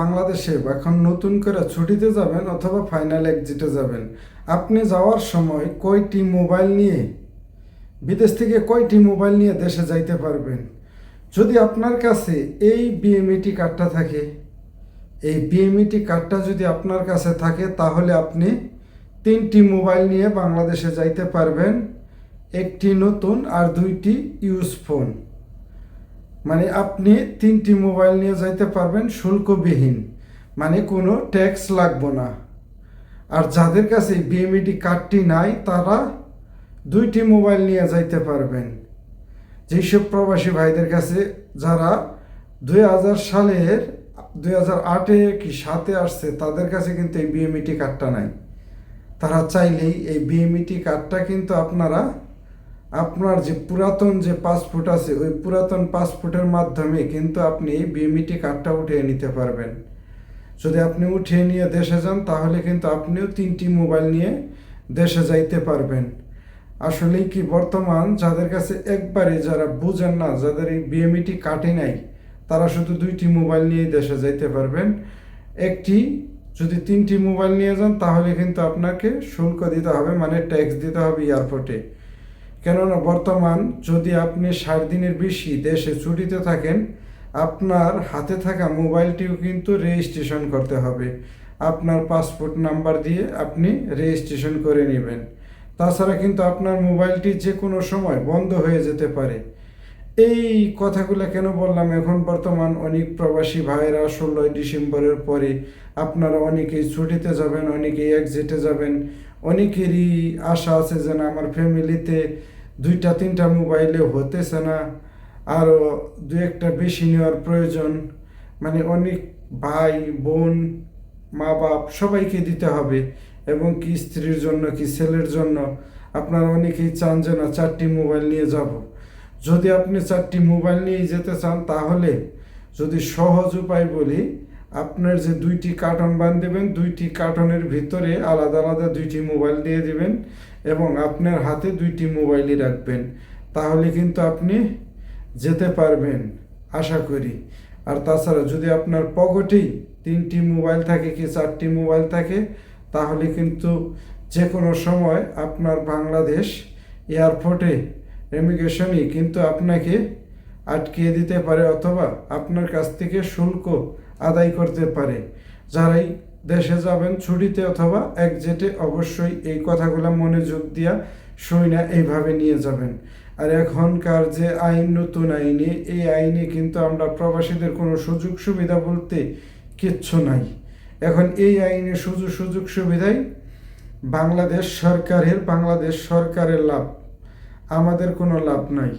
বাংলাদেশে এখন নতুন করে ছুটিতে যাবেন অথবা ফাইনাল এক্সিটে যাবেন। আপনি যাওয়ার সময় কয়টি মোবাইল নিয়ে, বিদেশ থেকে কয়টি মোবাইল নিয়ে দেশে যাইতে পারবেন? যদি আপনার কাছে এই বিএমইটি কার্ডটা থাকে, এই বিএমইটি কার্ডটা যদি আপনার কাছে থাকে, তাহলে আপনি তিনটি মোবাইল নিয়ে বাংলাদেশে যাইতে পারবেন। একটি নতুন আর দুইটি ইউজ ফোন মানে আপনি তিনটি মোবাইল নিয়ে যাইতে পারবেন শুল্কবিহীন। মানে কোনো ট্যাক্স লাগবো না। আর যাদের কাছে বিএমইডি কার্ডটি নাই, তারা দুইটি মোবাইল নিয়ে যাইতে পারবেন। যেসব প্রবাসী ভাইদের কাছে যারা দুই হাজার সালের, দুই হাজার আটে কি সাতে আসছে, তাদের কাছে কিন্তু এই বিএমইটি কার্ডটা নাই। তারা চাইলেই এই বিএমইটি কার্ডটা কিন্তু আপনারা আপনার যে পুরাতন যে পাসপোর্ট আছে, ওই পুরাতন পাসপোর্টের মাধ্যমে কিন্তু আপনি বিএমইটি কার্ডটা উঠিয়ে নিতে পারবেন। যদি আপনি উঠিয়ে নিয়ে দেশে যান, তাহলে কিন্তু আপনিও তিনটি মোবাইল নিয়ে দেশে যাইতে পারবেন। আসলে কি বর্তমান যাদের কাছে একবারে যারা বুঝেন না, যাদের এই বিএমইটি কাটে নাই, তারা শুধু দুইটি মোবাইল নিয়েই দেশে যাইতে পারবেন। একটি, যদি তিনটি মোবাইল নিয়ে যান, তাহলে কিন্তু আপনাকে শুল্ক দিতে হবে মানে ট্যাক্স দিতে হবে এয়ারপোর্টে কেননা বর্তমান যদি আপনি ষাট দিনের বেশি দেশে ছুটিতে থাকেন, আপনার হাতে থাকা মোবাইলটিও কিন্তু রেজিস্ট্রেশন করতে হবে। আপনার পাসপোর্ট নাম্বার দিয়ে আপনি রেজিস্ট্রেশন করে নেবেন। তাছাড়া কিন্তু আপনার মোবাইলটি যে কোনো সময় বন্ধ হয়ে যেতে পারে। এই কথাগুলো কেন বললাম? এখন বর্তমান অনেক প্রবাসী ভাইয়েরা ষোলোই ডিসেম্বরের পরে আপনারা অনেকেই ছুটিতে যাবেন, অনেকেই একজেটে যাবেন। অনেকেরই আশা আছে যে না আমার ফ্যামিলিতে দুইটা, তিনটা মোবাইলে হতেছে না। আরও দু একটা বেশি নেওয়ার প্রয়োজন। মানে অনেক ভাই, বোন মা বাপ সবাইকে দিতে হবে। এবং কি স্ত্রীর জন্য, কি ছেলের জন্য। আপনারা অনেকেই চান যে না চারটি মোবাইল নিয়ে যাব। যদি আপনি চারটি মোবাইল নিয়ে যেতে চান, তাহলে যদি সহজ উপায় বলি আপনার যে দুইটি কার্টন বান দেবেন দুইটি কার্টনের ভিতরে আলাদা আলাদা দুইটি মোবাইল দিয়ে দেবেন এবং আপনার হাতে দুইটি মোবাইলই রাখবেন। তাহলে কিন্তু আপনি যেতে পারবেন, আশা করি। আর তাছাড়া যদি আপনার পকেটেই তিনটি মোবাইল থাকে কি চারটি মোবাইল থাকে, তাহলে কিন্তু যে কোনো সময় আপনার বাংলাদেশ এয়ারপোর্টে ইমিগ্রেশনই কিন্তু আপনাকে আটকিয়ে দিতে পারে অথবা আপনার কাছ থেকে শুল্ক আদায় করতে পারে। যারাই দেশে যাবেন ছুটিতে অথবা একজেটে অবশ্যই এই কথাগুলো মনোযোগ দিয়া না, এইভাবে নিয়ে যাবেন। আর এখনকার যে আইন, নতুন আইনে, এই আইনে কিন্তু আমরা প্রবাসীদের কোনো সুযোগ সুবিধা বলতে কিচ্ছু নাই। এখন এই আইনে সুযোগ সুযোগ সুবিধাই বাংলাদেশ সরকারের বাংলাদেশ সরকারের লাভ। আমাদের কোনো লাভ নাই।